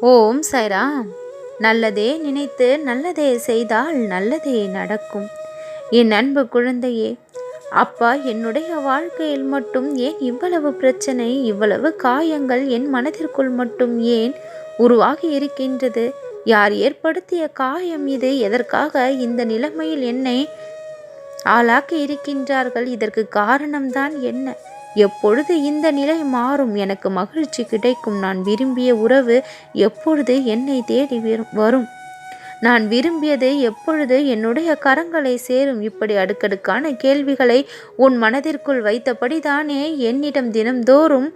ஓம் சைராம். நல்லதே நினைத்து நல்லதே செய்தால் நல்லதே நடக்கும். என் அன்பு குழந்தையே அப்பா என்னுடைய வாழ்க்கையில் மட்டும் ஏன் இவ்வளவு பிரச்சனை இவ்வளவு காயங்கள் என் மனதிற்குள் மட்டும் ஏன் உருவாகி இருக்கின்றது? யார் ஏற்படுத்திய காயம் இது? எதற்காக இந்த நிலைமையில் என்னை ஆளாக்கி இருக்கின்றார்கள். இதற்கு காரணம்தான் என்ன? எப்பொழுது இந்த நிலை மாறும்? எனக்கு மகிழ்ச்சி கிடைக்கும். நான் விரும்பிய உறவு எப்பொழுது என்னை தேடி வரும்? நான் விரும்பியது எப்பொழுது என்னுடைய கரங்களை சேரும்? இப்படி அடுக்கடுக்கான கேள்விகளை உன் மனதிற்குள் வைத்தபடி தானே என்னிடம் தினம்தோறும்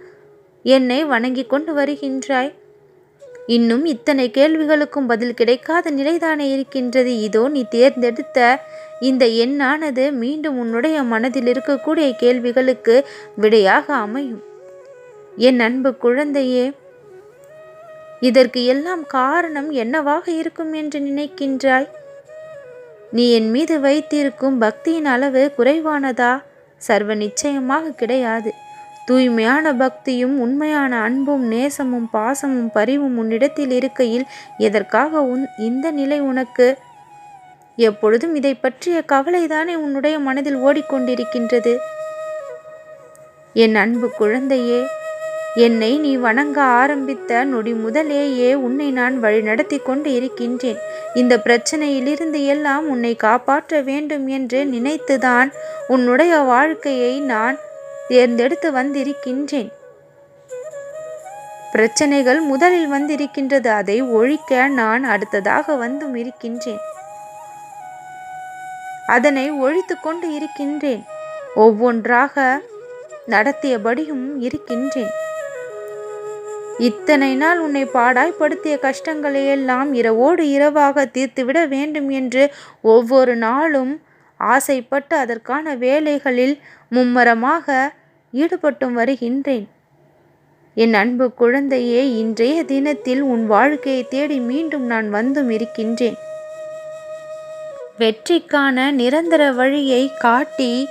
என்னை வணங்கி கொண்டு வருகின்றாய். இன்னும் இத்தனை கேள்விகளுக்கும் பதில் கிடைக்காத நிலைதானே இருக்கின்றது. இதோ நீ தேர்ந்தெடுத்த இந்த எண்ணானது மீண்டும் உன்னுடைய மனதில் இருக்கக்கூடிய கேள்விகளுக்கு விடையாக அமையும். என் அன்பு குழந்தையே இதற்கு எல்லாம் காரணம் என்னவாக இருக்கும் என்று நினைக்கின்றாய்? நீ என் மீது வைத்திருக்கும் பக்தியின் அளவு குறைவானதா? சர்வ நிச்சயமாக கிடையாது. தூய்மையான பக்தியும் உண்மையான அன்பும் நேசமும் பாசமும் பரிவும் உன்னிடத்தில் இருக்கையில் எதற்காக உன் இந்த நிலை உனக்கு? எப்பொழுதும் இதை பற்றிய கவலைதானே உன்னுடைய மனதில் ஓடிக்கொண்டிருக்கின்றது? என் அன்பு குழந்தையே என்னை நீ வணங்க ஆரம்பித்த நொடி முதலேயே உன்னை நான் வழிநடத்தி கொண்டு இருக்கின்றேன். இந்த பிரச்சனையிலிருந்து எல்லாம் உன்னை காப்பாற்ற வேண்டும் என்று நினைத்துதான் உன்னுடைய வாழ்க்கையை நான் தேர்ந்தெடுத்து வந்திருக்கின்றேன். பிரச்சனைகள் முதலில் வந்திருக்கின்றது. அதை ஒழிக்க நான் அடுத்ததாக வந்தும் இருக்கின்றேன். அதனை ஒழித்து கொண்டு இருக்கின்றேன். ஒவ்வொன்றாக நடத்தியபடியும் இருக்கின்றேன். இத்தனை நாள் உன்னை பாடாய்ப்படுத்திய கஷ்டங்களை எல்லாம் இரவோடு இரவாக தீர்த்துவிட வேண்டும் என்று ஒவ்வொரு நாளும் ஆசைப்பட்டு அதற்கான வேலைகளில் மும்மரமாக ஈடுபட்டும் வருகின்றேன். என் அன்பு குழந்தையே இன்றைய தினத்தில் உன் வாழ்க்கையை தேடி மீண்டும் நான் வந்தும் இருக்கின்றேன். வெற்றிக்கான நிரந்தர வழியை காட்டி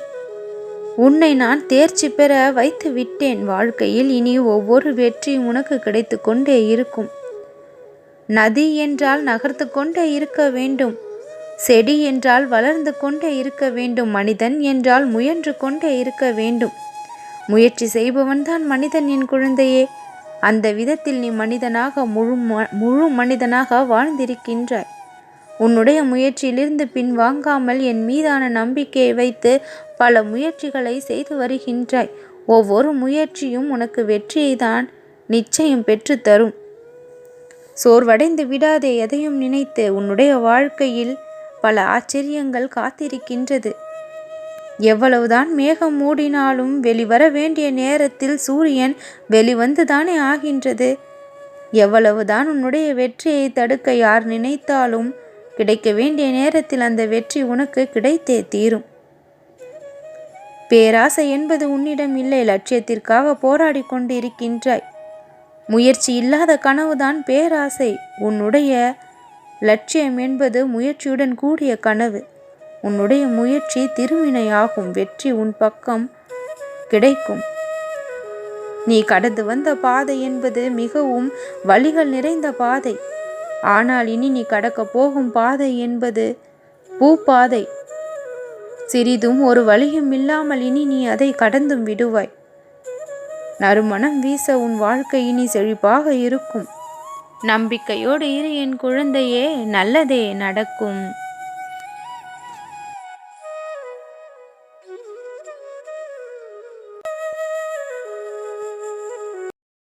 உன்னை நான் தேர்ச்சி பெற வைத்து விட்டேன் வாழ்க்கையில் இனி ஒவ்வொரு வெற்றியும் உனக்கு கிடைத்து கொண்டே இருக்கும். நதி என்றால் நகர்த்து கொண்டே இருக்க வேண்டும். செடி என்றால் வளர்ந்து கொண்டே இருக்க வேண்டும். மனிதன் என்றால் முயன்று கொண்டே இருக்க வேண்டும். முயற்சி செய்பவன்தான் மனிதன் என் குழந்தையே. அந்த விதத்தில் நீ மனிதனாக முழு முழு மனிதனாக வாழ்ந்திருக்கின்றாய். உன்னுடைய முயற்சியிலிருந்து பின்வாங்காமல் என் மீதான நம்பிக்கையை வைத்து பல முயற்சிகளை செய்து வருகின்றாய். ஒவ்வொரு முயற்சியும் உனக்கு வெற்றியை தான் நிச்சயம் பெற்று தரும் சோர்வடைந்து விடாதே எதையும் நினைத்து உன்னுடைய வாழ்க்கையில் பல ஆச்சரியங்கள் காத்திருக்கின்றது. எவ்வளவுதான் மேகம் மூடினாலும் வெளிவர வேண்டிய நேரத்தில் சூரியன் வெளிவந்துதானே ஆகின்றது? எவ்வளவுதான் உன்னுடைய வெற்றியை தடுக்க யார் நினைத்தாலும் கிடைக்க வேண்டிய நேரத்தில் அந்த வெற்றி உனக்கு கிடைத்தே தீரும். பேராசை என்பது உன்னிடம் இல்லை லட்சியத்திற்காக போராடி கொண்டு இருக்கின்றாய் முயற்சி இல்லாத கனவுதான் பேராசை. உன்னுடைய லட்சியம் என்பது முயற்சியுடன் கூடிய கனவு. உன்னுடைய முயற்சி திருவினையாகும். வெற்றி உன் பக்கம் கிடைக்கும். நீ கடந்து வந்த பாதை என்பது மிகவும் வழிகள் நிறைந்த பாதை. ஆனால் இனி நீ கடக்க போகும் பாதை என்பது பூப்பாதை. சிறிதும் ஒரு வழியும் இல்லாமல் இனி நீ அதை கடந்தும் விடுவாய். நறுமணம் வீச உன் வாழ்க்கை இனி செழிப்பாக இருக்கும். நம்பிக்கையோடு இரு என் குழந்தையே நல்லதே நடக்கும்.